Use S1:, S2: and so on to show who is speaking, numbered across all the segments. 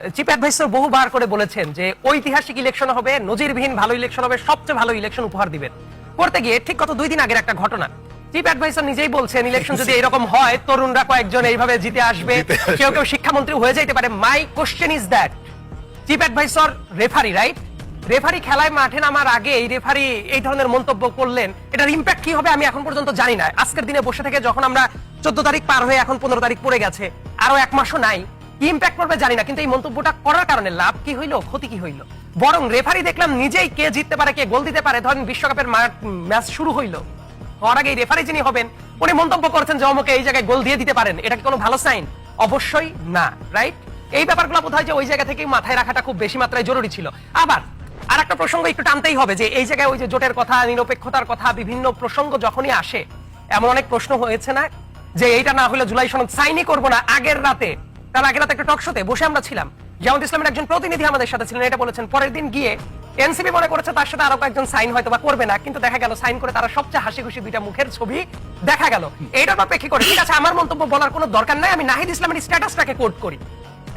S1: Chief adviser বহুবার করে বলেছেন যে ঐতিহাসিক ইলেকশন হবে নজিরবিহীন ভালো ইলেকশন হবে সবচেয়ে ভালো ইলেকশন উপহার দিবেন। করতে গিয়ে ঠিক কত দুই দিন আগের একটা ঘটনা। চিফ অ্যাডভাইসার নিজেই বলছেন ইলেকশন যদি এরকম হয় তরুণরা কয়েকজন এইভাবে জিতে আসবে। কেউ কেউ শিক্ষামন্ত্রী হয়ে যেতে পারে। My question is that chief advisor referee right referee খেলায় মাঠে নামার আগে এই রেফারি এই ধরনের মন্তব্য করলেন। এটার ইম্প্যাক্ট কি হবে আমি এখন পর্যন্ত জানি না। আজকের দিনে বসে থেকে যখন আমরা চোদ্দ তারিখ পার হয়ে এখন পনেরো তারিখ পড়ে গেছে আরও এক মাসও নাই। ইম্প্যাক্ট করবে জানি না, কিন্তু এই মন্তব্যটা করার কারণে লাভ কি হইল, ক্ষতি কি হইল? বরং রেফারি দেখলাম নিজেই কে জিততে পারে, কে গোল দিতে পারে, ধরেন বিশ্বকাপের ম্যাচ শুরু হইল। হওয়ার আগে রেফারি যিনি হবেন, উনি মন্তব্য করছেন যে অমুকে এই জায়গায় গোল দিয়ে দিতে পারেন, এটা কি কোনো ভালো সাইন অবশ্যই না রাইট এই ব্যাপারগুলো বোধ হয় যে ওই জায়গা থেকেই মাথায় রাখাটা খুব বেশি মাত্রায় জরুরি ছিল। আবার আর একটা প্রসঙ্গ একটু টানতেই হবে যে এই জায়গায় ওই যে জোটের কথা, নিরপেক্ষতার কথা, বিভিন্ন প্রসঙ্গ যখনই আসে, এমন অনেক প্রশ্ন হয়েছে না যে এইটা না হলে জুলাই সনদ সাইনই করব না, আগের রাতে। তার আগের রাতে একটা টকশোতে বসে আমরা ছিলাম। জামাত ইসলামের একজন প্রতিনিধি আমাদের সাথে ছিলেন, এটা বলেছেন। পরের দিন গিয়ে এনসিপি মনে করেছে তার সাথে আরও কয়েকজন সাইন হয়তো বা করবে না, কিন্তু দেখা গেল সাইন করে তারা সবচেয়ে হাসি খুশি দুইটা মুখের ছবি দেখা গেল। এইটার প্রেক্ষি করে, ঠিক আছে, আমার মন্তব্য বলার কোনো দরকার নাই, আমি নাহিদ ইসলামের স্ট্যাটাসটাকে কোট করি।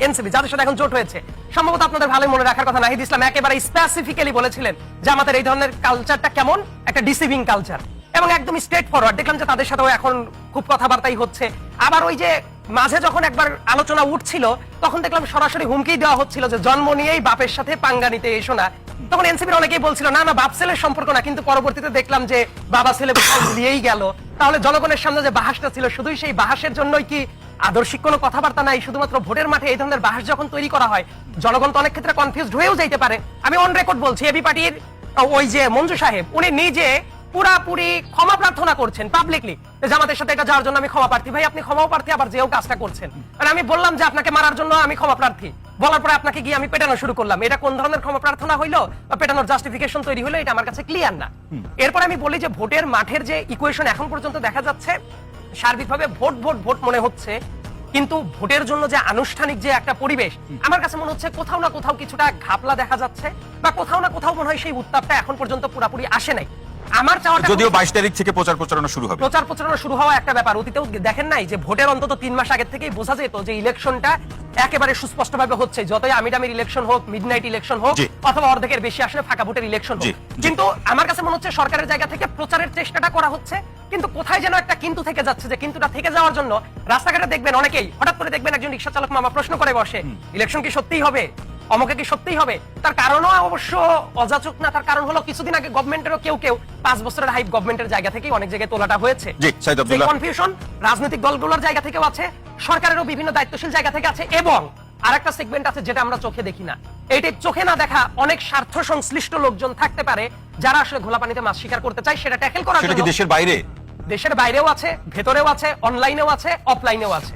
S1: এনসিপি, যাদের সাথে এখন জোট হয়েছে, সম্ভবত আপনাদের ভালো মনে রাখার কথা, নাহিদ ইসলাম একেবারে স্পেসিফিক্যালি বলেছিলেন যে আমাদের এই ধরনের কালচারটা কেমন? একটা ডিসিভিং কালচার এবং একদম স্ট্রেট ফরওয়ার্ড দেখলাম যে তাদের সাথেও এখন খুব কথাবার্তাই হচ্ছে। আবার ওই যে মাঝে যখন একবার আলোচনা উঠছিল, তখন দেখলাম সরাসরি হুমকি দেওয়া হচ্ছিল যে জন্ম নিয়েই বাপের সাথে পাঙ্গা নিতে এসো না। তখন এনসিপির অনেকেই বলছিল, না না, বাপ ছেলের সম্পর্ক না। কিন্তু পরবর্তীতে দেখলাম যে বাবা ছেলে দিয়েই গেল। তাহলে জনগণের সামনে যে বাহাসটা ছিল, শুধুই সেই বাহাসের জন্যই কি আদর্শিক কোনো কথাবার্তা নাই? শুধুমাত্র ভোটের মাঠে এই ধরনের বাহাস যখন তৈরি করা হয়, জনগণ তো অনেক ক্ষেত্রে কনফিউজ হয়েও যাইতে পারে। আমি অন রেকর্ড বলছি এবি পার্টির ওই যে মঞ্জু সাহেব, উনি নিজে পুরাপুরি ক্ষমা প্রার্থনা করছেন পাবলিকলি জামাতের সাথে এটা যাওয়ার জন্য আমি ক্ষমা প্রার্থী। ভাই আপনি ক্ষমাও প্রার্থী আবার যেও কাজটা করছেন। আর আমি বললাম যে আপনাকে মারার জন্য আমি ক্ষমা প্রার্থী। বলার পরে আপনাকে গিয়ে আমি পেটানো শুরু করলাম। এটা কোন ধরনের ক্ষমা প্রার্থনা হইল বা পেটানোর জাস্টিফিকেশন তৈরি হলো এটা আমার কাছে ক্লিয়ার না। এরপর আমি বলি যে ভোটের মাঠের যে ইকুয়েশন এখন পর্যন্ত দেখা যাচ্ছে সার্বিকভাবে ভোট ভোট ভোট মনে হচ্ছে কিন্তু ভোটের জন্য যে আনুষ্ঠানিক যে একটা পরিবেশ আমার কাছে মনে হচ্ছে কোথাও না কোথাও কিছুটা ঘাপলা দেখা যাচ্ছে বা কোথাও না কোথাও মনে হয় সেই উত্তাপটা এখন পর্যন্ত পুরাপুরি আসে নাই। আমার চাওয়াটা
S2: যদিও বাইশ তারিখ থেকে প্রচার প্রচারণা শুরু হবে।
S1: প্রচার প্রচারণা শুরু হওয়া একটা ব্যাপার। অতীতেও দেখেন নাই যে ভোটের অন্তত মাস আগে থেকেই বোঝা যেত যে ইলেকশনটা একেবারে সুস্পষ্টভাবে হচ্ছে। যতই ইলেকশন হোক মিডনাইট ইলেকশন হোক অথবা অর্ধেকের বেশি আসলে ফাঁকা ভোটের ইলেকশন হোক। কিন্তু আমার কাছে মনে হচ্ছে সরকারের জায়গা থেকে প্রচারের চেষ্টাটা করা হচ্ছে। কিন্তু কোথায় যেন একটা কিন্তু থেকে যাচ্ছে যে কিন্তুটা থেকে যাওয়ার জন্য রাস্তাঘাটে দেখবেন অনেকেই হঠাৎ করে দেখবেন একজন রিক্সা চালক মামা প্রশ্ন করে বসে ইলেকশন কি সত্যিই হবে? অমকে কি সত্যিই হবে? তার কারণও অবশ্য অযাচক না তার কারণ হলো কিছুদিন আগে গভর্নমেন্টেরও কেউ কেউ পাঁচ বছরের হাইপ গভর্নমেন্টের জায়গা থেকেই অনেক জায়গায় তোলাটা হয়েছে। কনফিউশন রাজনৈতিক দলগুলোর জায়গা থেকেও আছে সরকারেরও বিভিন্ন দায়িত্বশীল জায়গা থেকে আছে এবং আরেকটা সেগমেন্ট আছে যেটা আমরা চোখে দেখি না। এইটি চোখে না দেখা অনেক স্বার্থ সংশ্লিষ্ট লোকজন থাকতে পারে যারা আসলে ঘোলা পানিতে মাছ শিকার করতে চায় সেটা ট্যাকেল করার জন্য।
S2: দেশের বাইরে?
S1: দেশের বাইরেও আছে ভেতরেও আছে অনলাইনেও আছে অফলাইনেও আছে।